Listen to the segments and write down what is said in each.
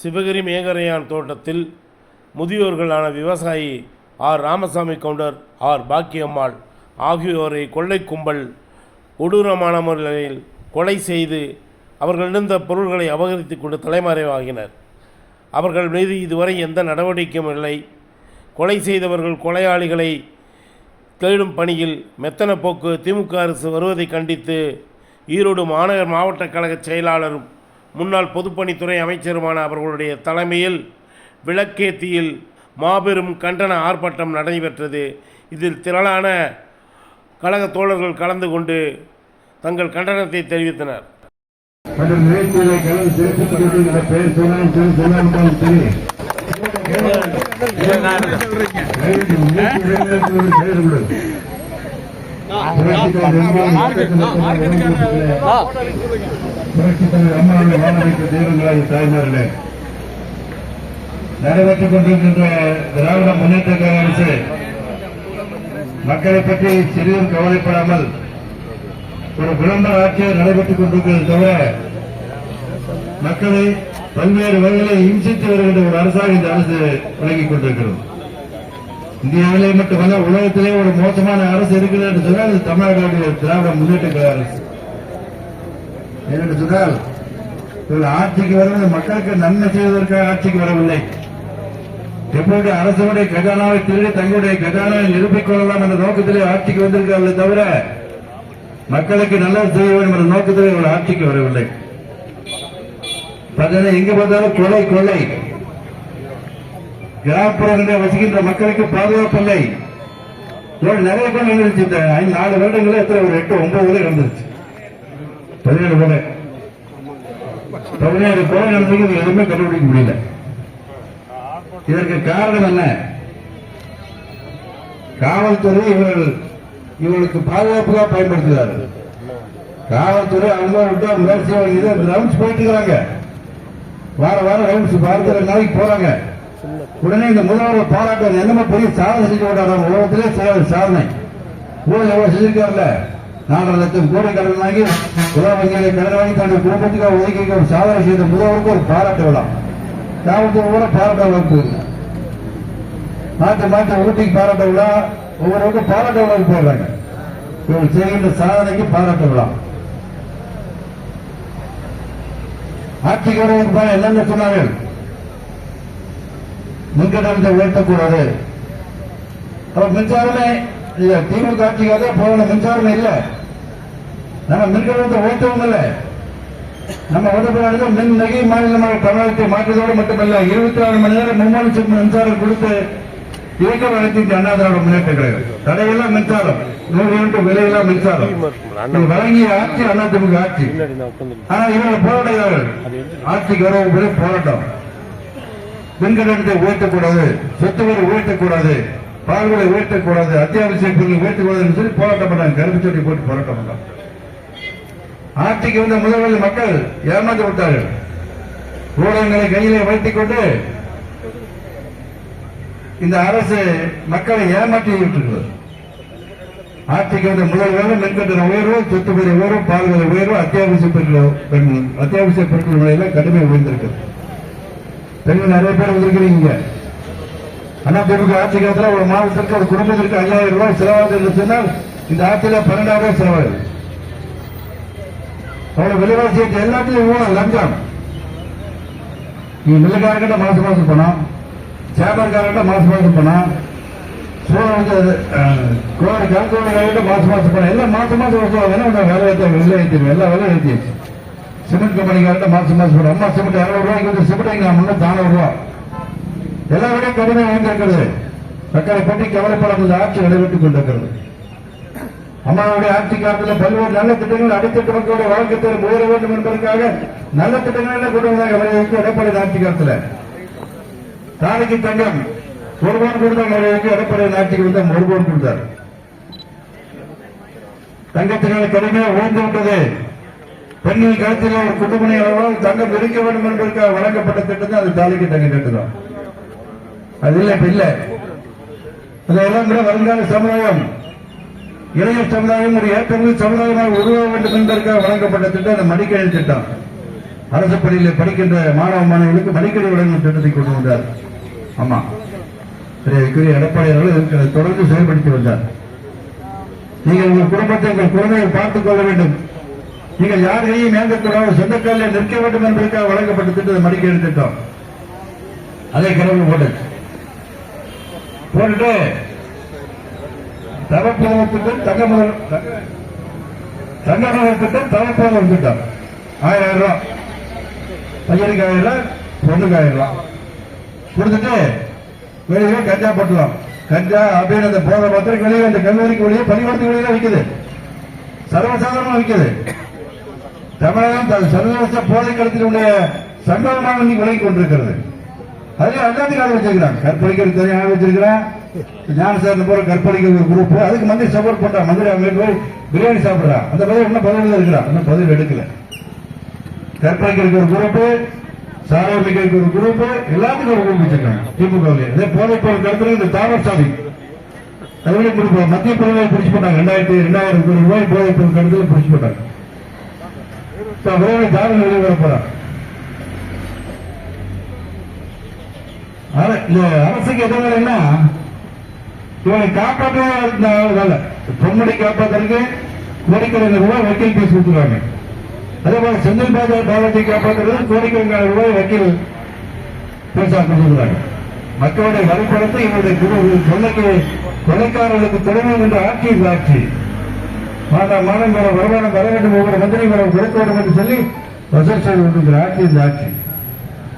சிவகிரி மேகரையான் தோட்டத்தில் முதியோர்களான விவசாயி ஆர். ராமசாமி கவுண்டர் ஆர். பாக்கியம்மாள் ஆகியோரை கொள்ளை கும்பல் கொடூரமான முறையில் கொலை செய்து அவர்களிருந்த பொருள்களை அபகரித்து கொண்டு தலைமறைவாகினர். அவர்கள் மீது இதுவரை எந்த நடவடிக்கையும் இல்லை. கொலை செய்தவர்கள் கொலையாளிகளை தேடும் பணியில் மெத்தன போக்கு திமுக அரசு வருவதை கண்டித்து ஈரோடு மாநகர் மாவட்ட கழக செயலாளரும் முன்னாள் பொதுப்பணித்துறை அமைச்சருமான அவர்களுடைய தலைமையில் விளக்கேத்தியில் மாபெரும் கண்டன ஆர்ப்பாட்டம் நடைபெற்றது இதில் திரளான கழக தோழர்கள் கலந்து கொண்டு தங்கள் கண்டனத்தை தெரிவித்தனர் மற்றும் நிகழ்ச்சிகளை கலந்து சிறப்பித்துக் கொண்டிருக்கிற புரட்சித் தலைவர் தெய்வங்களாக தாய்மார்களே நடைபெற்றுக் கொண்டிருக்கின்ற திராவிட முன்னேற்ற கழக அரசு மக்களை பற்றி சிறிதும் கவலைப்படாமல் ஒரு விளம்பர ஆட்சியை நடைபெற்றுக் கொண்டிருக்கிறது தவிர மக்களை பல்வேறு வகைகளை இம்சித்து வருகின்ற ஒரு அரசாக இந்த அரசு வழங்கிக் கொண்டிருக்கிறது. இந்தியாவிலே மட்டுமல்ல உலகத்திலே ஒரு மோசமான அரசு இருக்கிறது என்று சொன்னால் அது தமிழக திராவிட முன்னேற்ற கழக அரசு. ஏனென்று சொன்னால் இவர்கள் ஆட்சிக்கு வருவது மக்களுக்கு நன்மை செய்வதற்காக ஆட்சிக்கு வரவில்லை. எப்படி அரசுடைய கஜானாவை திருடி தங்களுடைய கஜானாவை நிரூபிக் கொள்ளலாம் என்ற நோக்கத்திலே ஆட்சிக்கு வந்திருக்கிறார்களே தவிர மக்களுக்கு நல்லது செய்ய வேண்டும் என்ற நோக்கத்திலே இவர்கள் ஆட்சிக்கு வரவில்லை. பார்த்தீங்கன்னா எங்க பார்த்தாலும் கொலை கொள்ளை. கிராமப்புறங்களில் வசிக்கின்ற மக்களுக்கு பாதுகாப்பு இல்லை. நிறைய பேர் நடந்துருச்சு. நாலு வருடங்களே எத்தனை ஒரு எட்டு ஒன்பது வரை நடந்துருச்சு. பதினேழு கோடை பதினேழு கோடை நடந்தது எதுவுமே கண்டுபிடிக்க முடியல. இதற்கு காரணம் என்ன? காவல்துறை இவர்கள் இவர்களுக்கு பாதுகாப்புக்காக பயன்படுத்துகிறார்கள். காவல்துறை அவங்க விட்டா முயற்சி இது ரவுண்ட்ஸ் போயிட்டு இருக்கிறாங்க. வார வாரம் ரவுண்ட்ஸ் வாரத்தில் நாளைக்கு போறாங்க. உடனே இந்த முதல்வர் பாராட்டு என்னமோ பெரிய சாதனை செஞ்சு விடாங்க உலகத்திலே சாதனை. ஊழல் எவ்வளவு செஞ்சிருக்காருல்ல நாலரை லட்சம் கோடி கடன் வாங்கி உலக கடன் வாங்கி தன்னுடைய குடும்பத்துக்காக ஒதுக்கி சாதனை செய்த முதல்வருக்கு ஒரு பாராட்டு விழா. காவல்துறை கூட பாராட்ட விழாவுக்கு போயிருந்தாங்க மாற்றி மாற்ற ஊட்டிக்கு பாராட்ட விழா ஒவ்வொருவருக்கும் பாராட்ட விழாவுக்கு போடுறாங்க இவங்க செய்கின்ற சாதனைக்கு பாராட்ட விழா. ஆட்சிக்கு வரவங்க என்னென்ன சொன்னார்கள்? மின்கட்டணத்தை உயர்த்தக்கூடாது. அப்ப மின்சாரமே இல்ல திமுக ஆட்சிக்காக போன மின்சாரமே இல்லை. நம்ம மின்கட்டணத்தை ஓட்டவும் இல்லை. நம்ம உடம்பு மின் நகை மாநிலமாக தமிழகத்தை மாற்றுவதோடு மட்டுமல்ல இருபத்தி நாலு மணி நேரம் மும்மணி சுற்று மின்சாரம் கொடுத்து இயக்க வளர்த்தி அண்ணா திராவிட முன்னேற்ற கழகம். தடையெல்லாம் மின்சாரம். நூறு யூனிட் விலையெல்லாம் மின்சாரம். வழங்கிய ஆட்சி அண்ணா திமுக ஆட்சி. ஆனா இவங்க போராடுகிறார்கள். ஆட்சிக்கு வரவு ஒரு போராட்டம். மின்கட்டணத்தை உயர்த்தக்கூடாது சொத்து வரி உயர்த்தக்கூடாது பால்களை உயர்த்தக்கூடாது அத்தியாவசிய பொருள் உயர்த்தக்கூடாதுன்னு சொல்லி போராட்டம் பண்ணாங்க. கருப்பு சொல்லி போட்டு போராட்டம் பண்ணாங்க. ஆட்சிக்கு வந்த முதல்வர் மக்கள் ஏமாந்து விட்டார்கள். ஊடகங்களை கையிலே வைத்துக் கொண்டு இந்த அரசு மக்களை ஏமாற்றி விட்டிருக்கிறது ஆட்சிக்கு வந்த முதல் வேலை மின்கட்டண உயர்வு சொத்து உயர்வு பால்விலை உயர்வு அத்தியாவசிய பொருட்கள் அத்தியாவசிய பொருட்கள் விலையில கடுமை உயர்ந்திருக்கிறது பெண்கள் நிறைய பேர் வந்திருக்கிறீங்க ஆனா திமுக ஆட்சி காலத்தில் ஒரு மாதத்திற்கு ஒரு குடும்பத்திற்கு ஐயாயிரம் ரூபாய் செலவாகுது என்று சொன்னால் இந்த ஆட்சியில பன்னெண்டாயிரம் ரூபாய் செலவாகுது. விலைவாசி எல்லாத்தையும் ஊழல் லஞ்சம் நீ மில்லுக்காரங்கிட்ட மாசம் மாசம் பணம் சேம்பர்காரங்கிட்ட மாசு மாசம் பணம் வந்து கோடி கல்கோடிக்காரங்கிட்ட மாசு மாசம் பணம். எல்லாம் மாசம் மாசம் வசூல் உங்க வேலை ஏற்ற விலை ஏற்றிடுவேன் எல்லா வேலை ஏற்றிடுச்சு சிமெண்ட் கம்பெனிக்காரங்கிட்ட மாசம் மாசம் பணம். அம்மா சிமெண்ட் இரநூறு ரூபாய்க்கு வந்து சிமெண்ட் இங்க முன்ன நானூறு ரூபா. எல்லா விடையும் கடுமை வாங்கியிருக்கிறது மக்களை பற்றி கவலைப்படாமல் ஆட்சி நடைபெற்றுக் கொண்டிருக்கிறது. அம்மாவுடைய ஆட்சி காலத்தில் பல்வேறு நல்ல திட்டங்கள் அடித்தட்டு மக்களுடைய வாழ்க்கை உயர வேண்டும் என்பதற்காக நல்ல திட்டங்கள் கொண்டு வந்தாங்க. வரைக்கும் எடப்பாடி ஆட்சி காலத்தில். தாலிக்கு தங்கம் ஒருவன் கொடுத்தாங்க. வரைக்கும் எடப்பாடி ஆட்சிக்கு வந்து ஒருவன் கொடுத்தார். தங்கத்தினால் கடுமையாக உயர்ந்து விட்டது பெண்கள் கழுத்தில் ஒரு குடும்பனை அளவால் தங்கம் இருக்க வேண்டும் என்பதற்காக வழங்கப்பட்ட திட்டம் தான் அது தாலிக்கு தங்க திட்டம் தான். அது இல்லை இப்ப இல்லை. அதெல்லாம் கூட வருங்கால சமுதாயம் இளைய சமுதாயம் ஒரு ஏற்றமிகு சமுதாயமாக உருவாக வேண்டும் என்பதற்காக வழங்கப்பட்ட திட்டம் அந்த மடிக்கணி திட்டம். அரசு பள்ளியில் படிக்கின்ற மாணவ மாணவிகளுக்கு மடிக்கணி வழங்கும் திட்டத்தை கொண்டு வந்தார். ஆமா. பெரிய எடப்பாடி அவர்கள் தொடர்ந்து செயல்படுத்தி வந்தார். நீங்கள் உங்கள் குடும்பத்தை உங்கள் குழந்தைகள் பார்த்துக் கொள்ள வேண்டும். நீங்கள் யாரையும் ஏங்கக்கூடாது சொந்த நிற்க வேண்டும் என்பதற்காக வழங்கப்பட்ட திட்டத்தை மடிக்கணி திட்டம். அதை கடவுள் போட்டு போட்டுட்டு தவப்புதவ திட்டம் தங்க முதல் திட்டம் தவப்புதவ திட்டம் ஆயிரம் ரூபாய் பையனுக்கு ஆயிரம் ரூபாய் பொண்ணுக்கு ஆயிரம் ரூபாய் கொடுத்துட்டு வெளியே கஞ்சா பட்டலாம் கஞ்சா அப்படின்னு அந்த போதை மாத்திரம் வெளியே அந்த கல்லூரிக்கு வெளியே பள்ளிக்கூடத்துக்கு வெளியே விற்குது சர்வசாதாரணமா விற்குது தமிழகம் சர்வதேச போதை கடத்தினுடைய சங்கமாக இன்னைக்கு விலகி கொண்டிருக்கிறது. அதுல எல்லாத்துக்கும் ஆள் வச்சிருக்கிறாங்க கற்பழிக்கிறது தனியாக வச்சிருக்கிறான். வச்சிருக்கிறான் ஞானசாரண போற கற்பனைக்கு ஒரு குரூப் அதுக்கு மந்திரி சப்போர்ட் பண்றான் மந்திரி அவங்க போய் பிரியாணி சாப்பிடுறான் அந்த பதவி இன்னும் பதவியில் இருக்கிறான் இன்னும் பதவி எடுக்கல. கற்பனைக்கு ஒரு குரூப் சாரோமிக்கு ஒரு குரூப் எல்லாத்துக்கும் ஒரு குரூப் வச்சிருக்காங்க. திமுக அதே போதை பொருள் கடத்துல இந்த தாமர் சாமி. அதுவே குரூப் மத்திய பிரிவை பிடிச்சு போட்டாங்க. ரெண்டாயிரத்தி ரெண்டாயிரம் கோடி ரூபாய் போதை பொருள் கடத்துல பிடிச்சு போட்டாங்க. விரைவில் ஜாமீன் வெளியே வர போறான் அரசுக்கு எதிராக என்ன? இவனை காப்பாற்ற பொம்மனை காப்பாற்றுறதுக்கு கோடிக்கணக்கான ரூபாய் வக்கீல் பேசி கொடுத்துருவாங்க அதே மாதிரி செந்தில் பாஜா பாலாஜி காப்பாற்றுறது கோடிக்கணக்கான ரூபாய் வக்கீல் பேசா கொடுத்துருவாங்க மக்களுடைய வரைபடத்தை இவருடைய குரு- கொள்ளைக்கு கொலைக்காரர்களுக்கு தொடங்கும் என்ற ஆட்சி இந்த ஆட்சி. மாதா மாதம் வர வருமானம் வர வேண்டும் ஒவ்வொரு மந்திரி வர கொடுக்க வேண்டும் என்று சொல்லி வசூல் செய்து கொண்டிருக்கிற ஆட்சி இந்த ஆட்சி.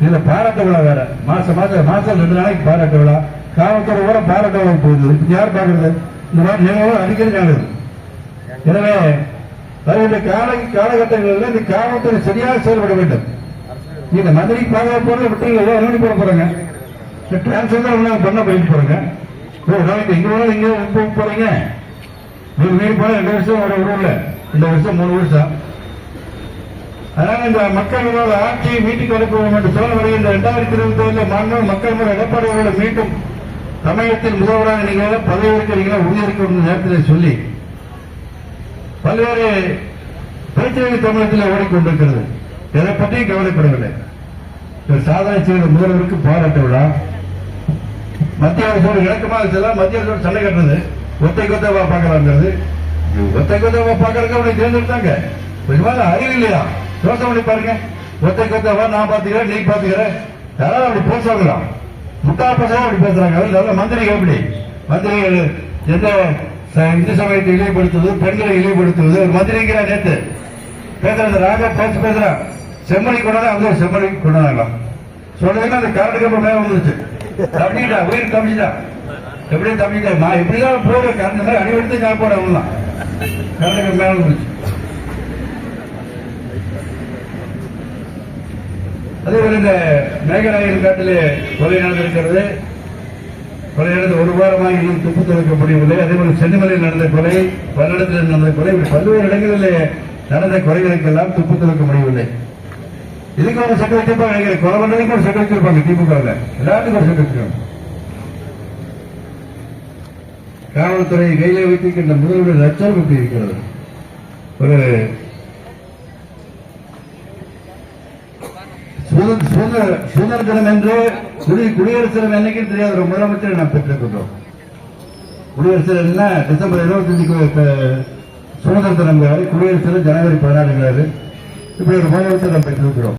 இதுல பாராட்டு விழா வேற. மாசம் மாசம் மாசம் ரெண்டு நாளைக்கு பாராட்டு விழா. காவல்துறை கூட பாராட்டு போகுது இது யார் பாக்குறது? இந்த மாதிரி நினைவு அடிக்கடி நடக்குது எனவே வருகின்ற கால காலகட்டங்களில் இந்த காவல்துறை சரியாக செயல்பட வேண்டும். இந்த மந்திரி பாதுகாப்பு விட்டு ஏதோ அனுமதி போட போறாங்க. இந்த டிரான்ஸ்ஃபர் தான் பண்ண போயிட்டு போறாங்க. ஓ நாளைக்கு இங்க வேணும் இங்க போக போறீங்க. நீங்க மீறி போனா ரெண்டு வருஷம் ஒரு ஊர்ல. ரெண்டு வருஷம் மூணு வருஷம். அதனால இந்த மக்களோட விரோத ஆட்சியை மீட்டுக்கு அனுப்புவோம் என்று சொல்ல வருகின்ற இரண்டாயிரத்தி இருபத்தி ஏழுல மாநில மக்கள் முறை எடப்பாடி அவர்களை மீண்டும் தமிழகத்தில் முதல்வராக நீங்க பதவியேற்கிறீங்களா உறுதியளிக்க வேண்டிய நேரத்தில் சொல்லி பல்வேறு பிரச்சனைகள் தமிழகத்தில் ஓடிக்கொண்டிருக்கிறது. எதை பற்றியும் கவலைப்படவில்லை. சாதனை செய்த முதல்வருக்கு பாராட்டு விழா. மத்திய அரசோடு இணக்கமாக செல்லாம் மத்திய அரசோடு சண்டை கட்டுறது. ஒத்தை கொத்தவா பார்க்கலாங்கிறது ஒத்தை கொத்தவா பார்க்கறதுக்கு அவனை தேர்ந்தெடுத்தாங்க. கொஞ்சமாக அறிவு இல்லையா? யோசனை பண்ணி பாருங்க. ஒத்தை கொத்தவா நான் பாத்துக்கிறேன் நீ பார்த்துக்கிறேன் யாராவது அப்படி பேசுவாங்களா முட்டாள் பசங்க அப்படி பேசுறாங்க. அது நல்ல மந்திரிகள் எப்படி? மந்திரிகள் எந்த ச- இந்து சமயத்தை இழிவுபடுத்துவது பெண்களை இழிவுபடுத்துவது ஒரு மந்திரிங்கிற நேற்று பேசுறது ராக பேச பேசுறான் செம்மணி கொண்டாந்து அவங்க செம்மணி கொண்டாடலாம். சொல்றதுன்னா அந்த கரண்ட் கம்பம் மேல வந்துருச்சு. தம்பிட்டா உயிர் தம்பிட்டா எப்படியும் தம்பிட்டா நான் எப்படிதான் போடுறேன் கரண்ட் மாதிரி அடிவெடுத்து நான் போட அவங்களாம் கரண்ட் கம்பம் மேலே வந்துருச்சு. அதே போல இந்த மேகநாயகன் காட்டிலே கொலை நடந்திருக்கிறது. கொலை நடந்து ஒரு வாரமாக இன்னும் துப்பு துவைக்க முடியவில்லை. அதே போல சென்னிமலையில் நடந்த கொலை பல்லடத்தில் நடந்த கொலை பல்வேறு இடங்களிலே நடந்த கொலைகளுக்கெல்லாம் துப்பு துவைக்க முடியவில்லை. இதுக்கு ஒரு சட்ட வச்சிருப்பாங்க கொலை பண்ணதுக்கு ஒரு சட்ட வச்சிருப்பாங்க திமுக எல்லாத்துக்கும் ஒரு சட்டம் வச்சிருக்காங்க காவல்துறையை கையிலே வைத்திருக்கின்ற முதல்வர் லட்சம் இப்படி இருக்கிறது ஒரு சுதந்திரம் என்று குடி குடியரசு தினம் என்னைக்கும் தெரியாத. ஒரு முதலமைச்சரை நாம் பெற்றுக்கொண்டோம். குடியரசு என்ன? டிசம்பர் இருபத்தஞ்சுக்கு சுதந்திர தினம் குடியரசு தினம் ஜனவரி பதினாறுங்கிறாரு. இப்படி ஒரு முதலமைச்சர் நாம் பெற்றிருக்கிறோம்